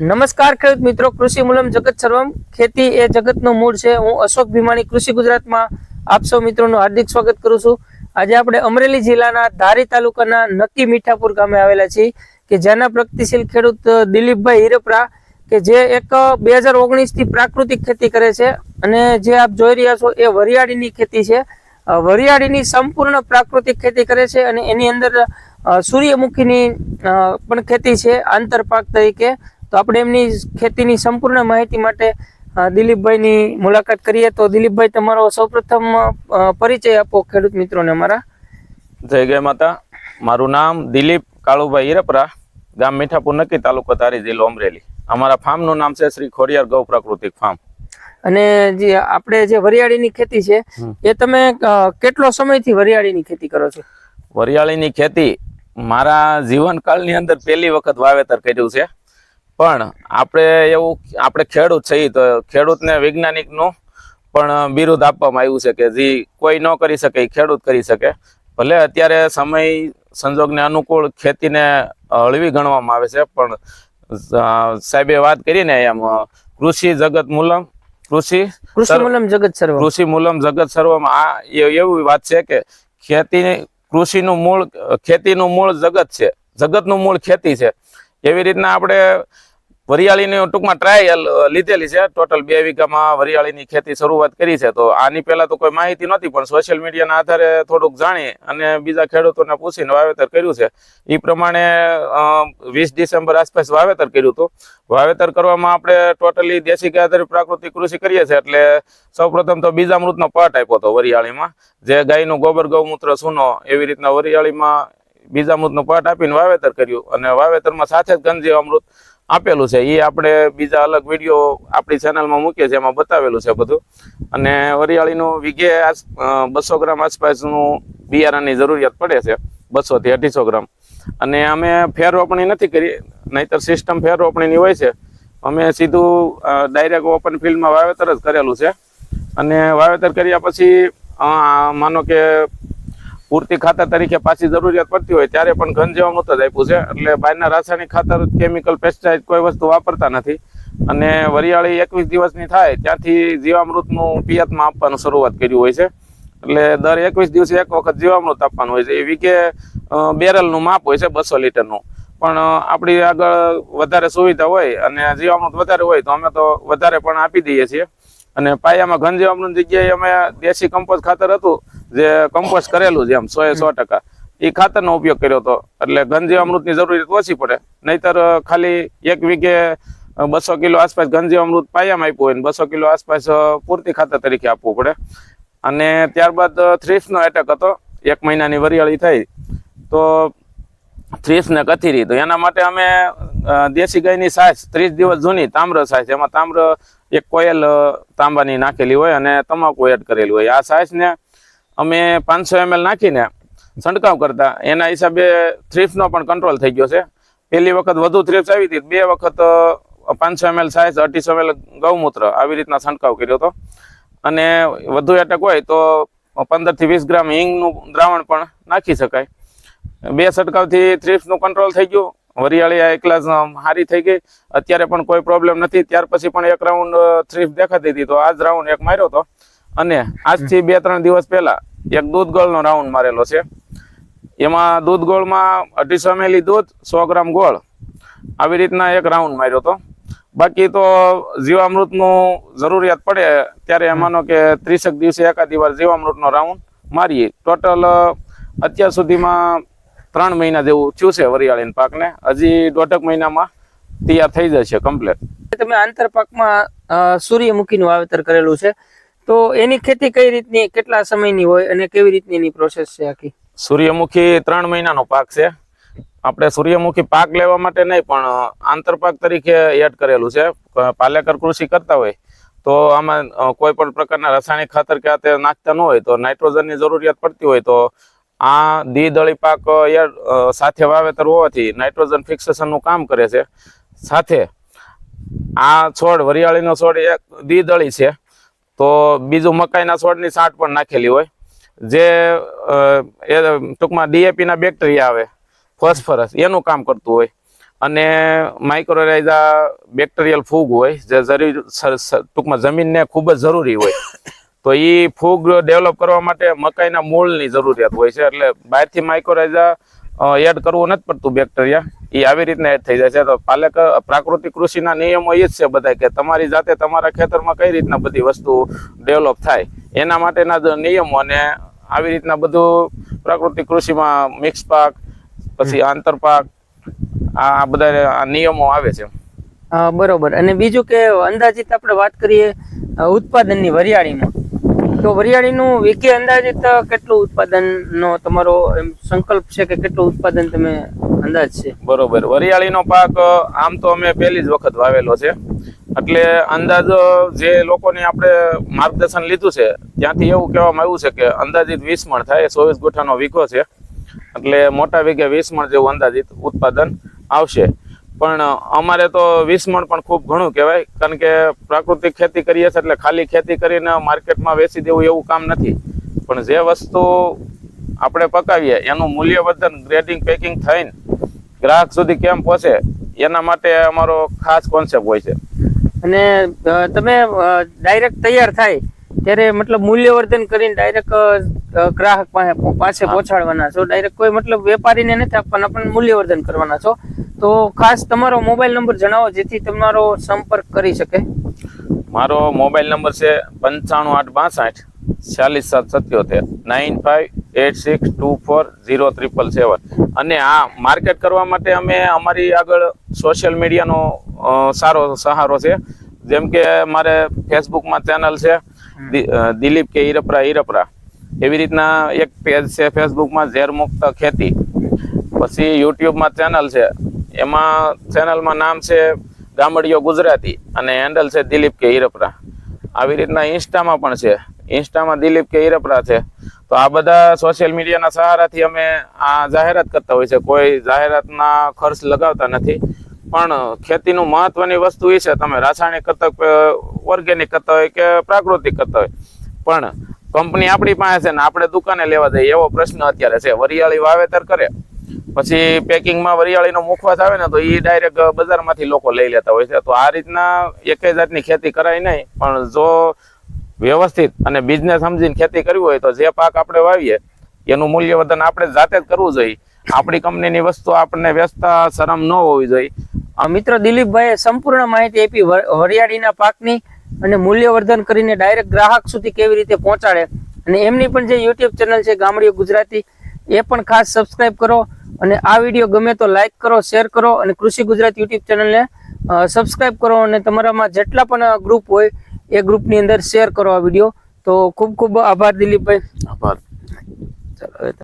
નમસ્કાર ખેડૂત મિત્રો, કૃષિ મૂલમ જગત સર્વમ. ખેતી એ જગતનું મૂળ છે. હું અશોક ભીમાણી, કૃષિ ગુજરાતમાં આપ સૌ મિત્રોનું હાર્દિક સ્વાગત કરું છું. આજે આપણે અમરેલી જિલ્લાના ધારી તાલુકાના નક્કી મીઠાપુર ગામે આવેલા છીએ કે જેના પ્રગતિશીલ ખેડૂત દિલીપભાઈ હિરપરા કે જે એક બે હજાર ઓગણીસથી પ્રાકૃતિક ખેતી કરે છે અને જે આપ જોઈ રહ્યા છો એ વરિયાળીની ખેતી છે. વરિયાળીની સંપૂર્ણ પ્રાકૃતિક ખેતી કરે છે અને એની અંદર સૂર્યમુખીની પણ ખેતી છે આંતરપાક તરીકે. તો આપણે એમની ખેતીની સંપૂર્ણ માહિતી માટે દિલીપભાઈની મુલાકાત કરીએ. તો દિલીપભાઈ તમારો સૌપ્રથમ પરિચય આપો ખેડૂત મિત્રોને અમારા. જય ગય માતા. મારું નામ દિલીપ કાળુભાઈ હિરપરા ગામ મીઠાપુર નક્કી તાલુકો તારી જિલ્લો અમરેલી. અમારા ફાર્મનું નામ છે શ્રી ખોડિયાર ગૌ પ્રાકૃતિક ફાર્મ. અને જે આપણે જે વરિયાળીની ખેતી છે એ તમે કેટલો સમયથી વરિયાળીની ખેતી કરો છો? વરિયાળીની ખેતી મારા જીવનકાળની અંદર પહેલી વખત વાવેતર કર્યું છે. પણ આપણે એવું આપણે ખેડૂત છીએ તો ખેડૂતને વૈજ્ઞાનિકનું પણ બિરુદ આપવામાં આવ્યું છે કે જે કોઈ ન કરી શકે ખેડૂત કરી શકે. ભલે અત્યારે સમય સંજોગને અનુકૂળ ખેતીને હળવી ગણવામાં આવે છે પણ સાહેબે વાત કરીને એમ કૃષિ જગત મૂલમ કૃષિ કૃષિ મૂલમ જગત સર્વ. કૃષિ મૂલમ જગત સર્વમાં આ એવી વાત છે કે ખેતી કૃષિનું મૂળ ખેતીનું મૂળ જગત છે જગતનું મૂળ ખેતી છે. એવી રીતના આપણે વરિયાળીની ટૂંકમાં ટ્રાયલ લીધેલી છે. ટોટલ બે વીઘામાં વરિયાળીની ખેતી શરૂઆત કરી છે. તો આની પહેલા તો કોઈ માહિતી નહોતી, પણ સોશિયલ મીડિયાના આધારે થોડુંક જાણી અને બીજા ખેડૂતોને પૂછીને વાવેતર કર્યું છે. એ પ્રમાણે વીસ ડિસેમ્બર આસપાસ વાવેતર કર્યું હતું. વાવેતર કરવામાં આપણે ટોટલી દેશી ગાય પ્રાકૃતિક કૃષિ કરીએ છીએ, એટલે સૌપ્રથમ તો બીજામૃતનો પાટ આપ્યો હતો વરિયાળીમાં. જે ગાયનું ગોબર, ગૌમૂત્ર, સૂનો, એવી રીતના વરિયાળીમાં બીજામૃતનો પાટ આપીને વાવેતર કર્યું. અને વાવેતરમાં સાથે જ ગંજી અમૃત આપેલું છે. એ આપણે બીજા અલગ વીડિયો આપણી ચેનલમાં મૂકીએ છીએ, એમાં બતાવેલું છે બધું. અને વરિયાળીનું વીઘે બસો ગ્રામ આસપાસનું બિયારણની જરૂરિયાત પડે છે બસોથી અઢીસો ગ્રામ. અને અમે ફેર રોપણી નથી કરી, નહીતર સિસ્ટમ ફેર રોપણીની હોય છે. અમે સીધું ડાયરેક્ટ ઓપન ફિલ્ડમાં વાવેતર જ કરેલું છે. અને વાવેતર કર્યા પછી માનો કે પૂરતી ખાતર તરીકે પાછી જરૂરિયાત પડતી હોય ત્યારે પણ ઘન જીવામૃત જ આપ્યું છે. એટલે બહારના રાસાયણિક ખાતર કેમિકલ પેસ્ટિસાઇડ કોઈ વસ્તુ વાપરતા નથી. અને વરિયાળી એકવીસ દિવસની થાય ત્યાંથી જીવામૃતનું પિયતમાં આપવાનું શરૂઆત કર્યું હોય છે. એટલે દર એકવીસ દિવસે એક વખત જીવામૃત આપવાનું હોય છે. એ વીકે બેરલનું માપ હોય છે બસો લીટરનું. પણ આપણી આગળ વધારે સુવિધા હોય અને જીવામૃત વધારે હોય તો અમે તો વધારે પણ આપી દઈએ છીએ. અને પાયામાં ઘન જીવામૃત જગ્યાએ અમે દેશી કમ્પોસ્ટ ખાતર હતું, જે કમ્પોસ્ટ કરેલું છે એમ, સો એ સો ટકા. એ ખાતરનો ઉપયોગ કર્યો હતો. એટલે ઘન જીવામૃતની જરૂરિયાત ઓછી પડે. નહીતર ખાલી એક વીઘે બસો કિલો આસપાસ ઘન જીવામૃત પાયામાં આપ્યું હોય ને બસો કિલો આસપાસ પૂરતી ખાતર તરીકે આપવું પડે. અને ત્યારબાદ થ્રીફનો એટેક હતો. એક મહિનાની વરિયાળી થઈ. તો થ્રીસ ને કથીરી. તો એના માટે અમે દેશી ગાયની સાસ ત્રીસ દિવસ જૂની તામ્ર સાસ એમાં તામ્ર એક કોયલ તાંબાની નાખેલી હોય અને તમાકુ એડ કરેલી હોય. આ સાસને અમે પાંચસો એમએલ નાખીને છંટકાવ કરતા. એના હિસાબે થ્રીફનો પણ કંટ્રોલ થઈ ગયો છે. પહેલી વખત વધુ થ્રીપ્સ આવી હતી. બે વખત પાંચસો એમએલ સાઇઝ અઢીસો એમએલ ગૌમૂત્ર આવી રીતના છંટકાવ કર્યો હતો. અને વધુ એટેક હોય તો પંદરથી વીસ ગ્રામ હિંગનું દ્રાવણ પણ નાખી શકાય. બે છંટકાવથી થ્રીપ્સનું કંટ્રોલ થઈ ગયું. વરિયાળી આ એકલા હારી સારી થઈ ગઈ. અત્યારે પણ કોઈ પ્રોબ્લેમ નથી. ત્યાર પછી પણ એક રાઉન્ડ થ્રીપ દેખાતી હતી તો આ જ રાઉન્ડ એક માર્યો હતો અને આજથી બે ત્રણ દિવસ પહેલા એક દૂધ ગોળનો રાઉન્ડ મારેલો છે. એમાં દૂધ ગોળમાં અઢીસો ml દૂધ સો ગ્રામ ગોળ. આવી રીતના એક રાઉન્ડ માર્યો હતો બાકી તો જીવામૃતનું જરૂરિયાત પડે ત્યારે માનો કે ત્રીસેક દિવસે એકાદી વાર જીવામૃતનો રાઉન્ડ મારીએ. ટોટલ અત્યાર સુધીમાં ત્રણ મહિના જેવું થયું છે વરિયાળીના પાકને. હજી દોઢક મહિનામાં તૈયાર થઈ જશે કમ્પ્લેટ. તમે આંતરપાકમાં પાકમાં સૂર્યમુખીનું વાવેતર કરેલું છે. તો એની ખેતી કઈ રીતની કેટલા સમયની હોય અને કેવી રીતની એની પ્રોસેસ છે આખી? સૂર્યમુખી ત્રણ મહિનાનો પાક છે. આપણે સૂર્યમુખી પાક લેવા માટે નહીં પણ આંતરપાક તરીકે એડ કરેલું છે. પાલેકર કૃષિ કરતા હોય તો આમાં કોઈ પણ પ્રકારના રાસાયણિક ખાતર કે આ નાખતા ન હોય તો નાઇટ્રોજનની જરૂરિયાત પડતી હોય તો આ દ્વિદળી પાક યાર સાથે વાવેતર હોવાથી નાઇટ્રોજન ફિક્સેશનનું કામ કરે છે. સાથે આ છોડ, વરિયાળીનો છોડ એક દ્વિદળી છે. તો બીજું મકાઈના છોડની સાંઠ પણ નાખેલી હોય. જે એ ટૂંકમાં ડીએપીના બેક્ટેરિયા આવે, ફોસ્ફરસ, એનું કામ કરતું હોય. અને માઇક્રોરાઇઝા બેક્ટેરિયલ ફૂગ હોય, જે જરૂરી ટૂંકમાં જમીનને ખૂબ જ જરૂરી હોય. તો એ ફૂગ ડેવલપ કરવા માટે મકાઈના મૂળની જરૂરિયાત હોય છે. એટલે બહારથી માઇક્રોરાઇઝા એડ કરવું નથી પડતું બેક્ટેરિયા એ આવી રીતના એડ થઈ જાય છે. તો પાલક પ્રાકૃતિક કૃષિના નિયમો એ જ છે બધા કે તમારી જાતે તમારા ખેતરમાં કઈ રીતના બધી વસ્તુ ડેવલપ થાય એના માટેના નિયમો અને આવી રીતના બધું પ્રાકૃતિક કૃષિમાં મિક્સ પાક પછી આંતરપાક આ બધા આ નિયમો આવે છે. બરોબર. અને બીજું કે અંદાજિત આપણે વાત કરીએ ઉત્પાદનની વરિયાળીમાં. તો વરિયાળીનું વીકે અંદાજિત કેટલું ઉત્પાદનનો તમારો એમ સંકલ્પ છે કે કેટલું ઉત્પાદન તમે અંદાજ છે? બરોબર. વરિયાળીનો પાક, આમ તો અમે પહેલી જ વખત વાવેલો છે. એટલે અંદાજ જે લોકોને આપણે માર્ગદર્શન લીધું છે, ત્યાંથી એવું કહેવામાં આવ્યું છે કે અંદાજિત વીસ મણ થાય, ચોવીસ ગુઠાનો વીઘો છે. એટલે મોટા વીઘે વીસ મણ જેવું અંદાજિત ઉત્પાદન આવશે. પણ અમારે તો વીસ પણ ખૂબ ઘણું કહેવાય, કારણ કે પ્રાકૃતિક ખેતી કરીએ છીએ એટલે ખાલી ખેતી કરીને માર્કેટમાં વેચી દેવું એવું કામ નથી. પણ જે વસ્તુ આપણે પકાવીએ, એનું મૂલ્યવર્ધન ગ્રેડિંગ પેકિંગ થઈને ગ્રાહક સુધી કેમ પહોંચે, એના માટે અમારો ખાસ કોન્સેપ્ટ હોય છે. અને તમે ડાયરેક્ટ તૈયાર થાય ત્યારે મતલબ મૂલ્યવર્ધન કરીને ડાયરેક્ટ ગ્રાહક પાસે પાસે પહોંચાડવાના છો. ડાયરેક્ટ કોઈ મતલબ વેપારીને નથી આપવાના પણ મૂલ્યવર્ધન કરવાના છો. તો ખાસ તમારો મોબાઈલ નંબર જણાવો જેથી તમારો સંપર્ક કરી શકે. મારો મોબાઈલ નંબર છે પંચાણું આઠ બાસઠ ચાલીસ સાત સત્યોતેર nine five eight six two four zero triple seven. અને આ માર્કેટ કરવા માટે અમે અમારી આગળ સોશિયલ મીડિયાનો સારો સહારો છે. જેમ કે મારે ફેસબુકમાં ચેનલ છે દિલીપ કે ઈરપરા ઈરપરા. એવી રીતના એક પેજ છે ફેસબુકમાં ઝેર મુક્ત ખેતી. પછી યુટ્યુબમાં ચેનલ છે. એમાં ચેનલમાં નામ છે ગામડીઓ ગુજરાતી અને હેન્ડલ છે દિલીપ કે ઈરપરા. આવી રીતના ઇન્સ્ટામાં પણ છે. ઇન્સ્ટામાં દિલીપ કે ઈરપરા છે. તો આ બધા સોશિયલ મીડિયાના સહારાથી અમે આ જાહેરાત કરતા હોય છે. કોઈ જાહેરાતના ખર્ચ લગાવતા નથી. પણ ખેતીનું મહત્વની વસ્તુ એ છે, તમે રાસાયણિક કરતા ઓર્ગેનિક કરતા હોય કે પ્રાકૃતિક કરતા હોય. પણ કંપની આપણી પાસે છે ને આપણે દુકાને લેવા જઈએ, એવો પ્રશ્ન અત્યારે છે. વરિયાળી વાવેતર કરે, પછી પેકિંગમાં વરિયાળીનો મુખવાસ આવે ને તો એ ડાયરેક્ટ બજારમાંથી લોકો લઈ લેતા હોય છે. તો આ રીતના એકેય જાતની ખેતી કરાય નહીં, પણ જો વ્યવસ્થિત અને બિઝનેસ સમજીને ખેતી કરવી હોય તો જે પાક આપણે વાવીએ, એનું મૂલ્યવર્ધન આપણે જાતે જ કરવું જોઈએ. આપણી કંપનીની વસ્તુ આપણને વેચતા શરમ ન હોવી જોઈએ. મિત્ર દિલીપભાઈએ સંપૂર્ણ માહિતી આપી વરિયાળીના પાકની અને મૂલ્યવર્ધન કરીને ડાયરેક્ટ ગ્રાહક સુધી કેવી રીતે પહોંચાડે. અને એમની પણ જે યુટ્યુબ ચેનલ છે ગામડીઓ ગુજરાતી એ પણ ખાસ સબસ્ક્રાઇબ કરો અને આ વીડિયો ગમે તો લાઈક કરો શેર કરો અને કૃષિ ગુજરાત યુટ્યુબ ચેનલને સબસ્ક્રાઇબ કરો અને તમારામાં જેટલા પણ ગ્રુપ હોય એ ગ્રુપની અંદર શેર કરો આ વીડિયો. તો ખૂબ ખૂબ આભાર દિલીપભાઈ. આભાર.